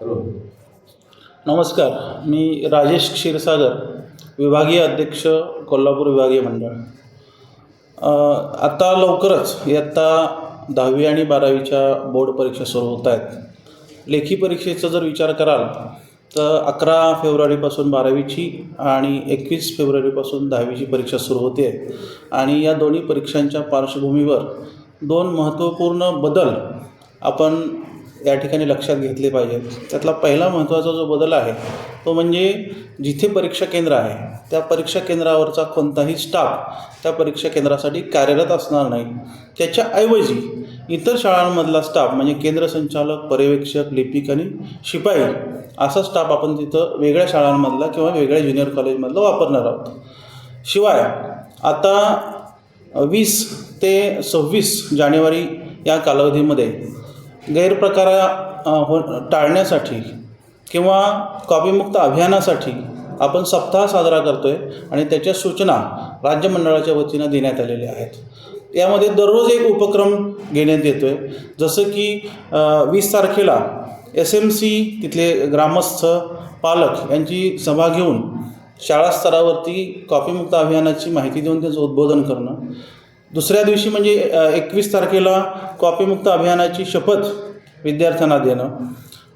Hello. नमस्कार मी राजेश क्षीरसागर विभागीय अध्यक्ष कोल्हापूर विभागीय मंडळ. आता लवकरच इयत्ता दहावी आणि बारावीच्या बोर्ड परीक्षा सुरू होत आहेत. लेखी परीक्षेचा जर विचार कराल तर अकरा फेब्रुवारीपासून बारावीची आणि एकवीस फेब्रुवारीपासून दहावीची परीक्षा सुरू होते. आणि या दोन्ही परीक्षांच्या पार्श्वभूमीवर दोन महत्त्वपूर्ण बदल आपण या ठिकाणी लक्षात घेतले पाहिजेत त्यातला पहिला महत्त्वाचा जो बदल आहे तो म्हणजे जिथे परीक्षा केंद्र आहे त्या परीक्षा केंद्रावरचा कोणताही स्टाफ त्या परीक्षा केंद्रासाठी कार्यरत असणार नाही. त्याच्याऐवजी इतर शाळांमधला स्टाफ म्हणजे केंद्र संचालक पर्यवेक्षक लिपिक आणि शिपाई असा स्टाफ आपण तिथं वेगळ्या शाळांमधला किंवा वेगळ्या ज्युनियर कॉलेजमधला वापरणार आहोत. शिवाय आता वीस ते सव्वीस जानेवारी या कालावधीमध्ये गैरप्रकार हो टाळण्यासाठी किंवा कॉपीमुक्त अभियानासाठी आपण सप्ताह साजरा करतो आहे आणि त्याच्या सूचना राज्य मंडळाच्या वतीनं देण्यात आलेल्या आहेत. यामध्ये दररोज एक उपक्रम घेण्यात येतो आहे जसं की वीस तारखेला एस एम सी तिथले ग्रामस्थ पालक यांची सभा घेऊन शाळा स्तरावरती कॉपीमुक्त अभियानाची माहिती देऊन त्याचं उद्बोधन करणं. दुसऱ्या दिवशी म्हणजे एकवीस तारखेला कॉपीमुक्त अभियानाची शपथ विद्यार्थ्यांना देणं.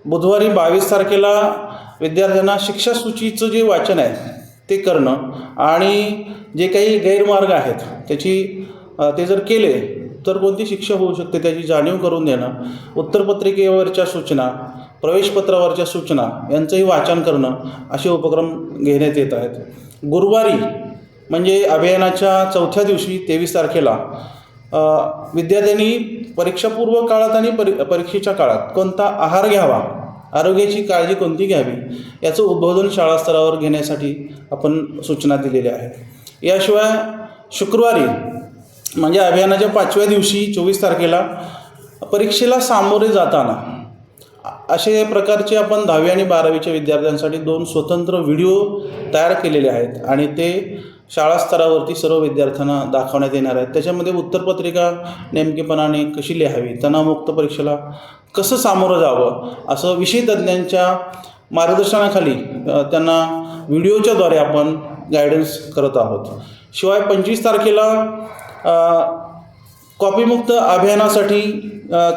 बुधवारी बावीस तारखेला विद्यार्थ्यांना शिक्षासूचीचं जे वाचन आहे ते करणं आणि जे काही गैरमार्ग आहेत त्याची ते जर केले तर कोणती शिक्षा होऊ शकते त्याची जाणीव करून देणं. उत्तरपत्रिकेवरच्या सूचना प्रवेशपत्रावरच्या सूचना यांचंही वाचन करणं असे उपक्रम घेण्यात येत आहेत. गुरुवारी म्हणजे अभियानाच्या चौथ्या दिवशी तेवीस तारखेला विद्यार्थ्यांनी परीक्षापूर्व काळात आणि परी परीक्षेच्या काळात कोणता आहार घ्यावा आरोग्याची काळजी कोणती घ्यावी याचं उद्बोधन शाळा स्तरावर घेण्यासाठी आपण सूचना दिलेल्या आहेत. याशिवाय शुक्रवारी म्हणजे अभियानाच्या पाचव्या दिवशी चोवीस तारखेला परीक्षेला सामोरे जाताना असे प्रकारचे आपण दहावी आणि बारावीच्या विद्यार्थ्यांसाठी दोन स्वतंत्र व्हिडिओ तयार केलेले आहेत आणि ते शाळा स्तरावरती सर्व विद्यार्थ्यांना दाखवण्यात येणार आहेत. त्याच्यामध्ये उत्तरपत्रिका नेमकेपणाने कशी लिहावी तणावमुक्त परीक्षेला कसं सामोरं जावं असं विषय तज्ज्ञांच्या मार्गदर्शनाखाली त्यांना व्हिडिओच्याद्वारे आपण गायडन्स करत आहोत. शिवाय पंचवीस तारखेला कॉपीमुक्त अभियानासाठी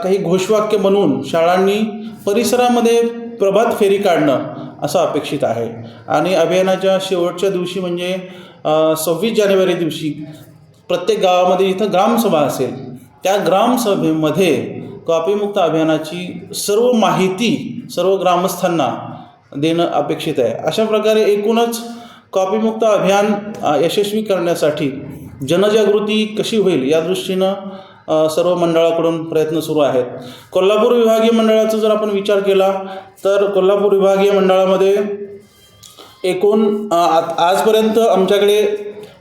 काही घोषवाक्य बनवून शाळांनी परिसरामध्ये प्रभात फेरी काढणं असं अपेक्षित आहे. आणि अभियानाच्या शेवटच्या दिवशी म्हणजे सव्वीस जानेवारी दिवशी प्रत्येक गावामध्ये इथं ग्रामसभा असेल. त्या ग्रामसभेमध्ये कॉपीमुक्त अभियानाची सर्व माहिती सर्व ग्रामस्थांना देणं अपेक्षित आहे. अशा प्रकारे एकूणच कॉपीमुक्त अभियान यशस्वी करण्यासाठी जनजागृती कशी होईल या दृष्टीनं सर्व मंडळाकडून प्रयत्न सुरू आहेत. कोल्हापूर विभागीय मंडळाचा जर आपण विचार केला तर कोल्हापूर विभागीय मंडळामध्ये एकूण आजपर्यंत आमच्याकडे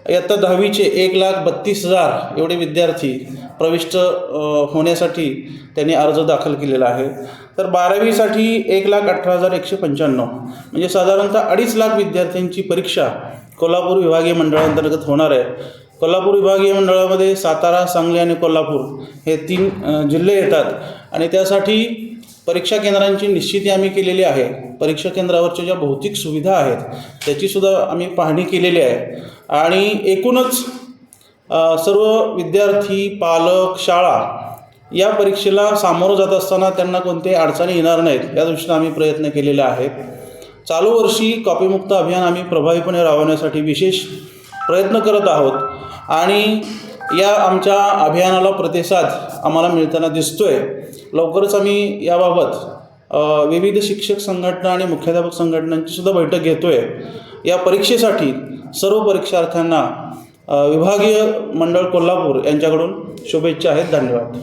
इयत्ता दहावीचे एक लाख बत्तीस हजार एवढे विद्यार्थी प्रविष्ट होण्यासाठी त्यांनी अर्ज दाखल केलेला आहे. तर बारावीसाठी एक लाख अठरा हजार एकशे पंच्याण्णव. म्हणजे साधारणतः अडीच लाख विद्यार्थ्यांची परीक्षा कोल्हापूर विभागीय मंडळांतर्गत होणार आहे. कोल्हापूर विभागीय मंडळामध्ये सातारा सांगली आणि कोल्हापूर हे तीन जिल्हे येतात. आणि त्यासाठी परीक्षा केंद्रांची निश्चिती आम्ही केलेली आहे. परीक्षा केंद्रावरच्या ज्या भौतिक सुविधा आहेत त्याचीसुद्धा आम्ही पाहणी केलेली आहे. आणि एकूणच सर्व विद्यार्थी पालक शाळा या परीक्षेला सामोरं जात असताना त्यांना कोणत्याही अडचणी येणार नाहीत या दृष्टीनं आम्ही प्रयत्न केलेले आहेत. चालू वर्षी कॉपीमुक्त अभियान आम्ही प्रभावीपणे राबवण्यासाठी विशेष प्रयत्न करत आहोत. आणि या आमच्या अभियानाला प्रतिसाद आम्हाला मिळताना दिसतोय. लवकरच आम्ही याबाबत विविध शिक्षक संघटना आणि मुख्याध्यापक संघटनांची सुद्धा बैठक घेतोय. या परीक्षेसाठी सर्व परीक्षार्थ्यांना विभागीय मंडळ कोल्हापूर यांच्याकडून शुभेच्छा आहेत. धन्यवाद.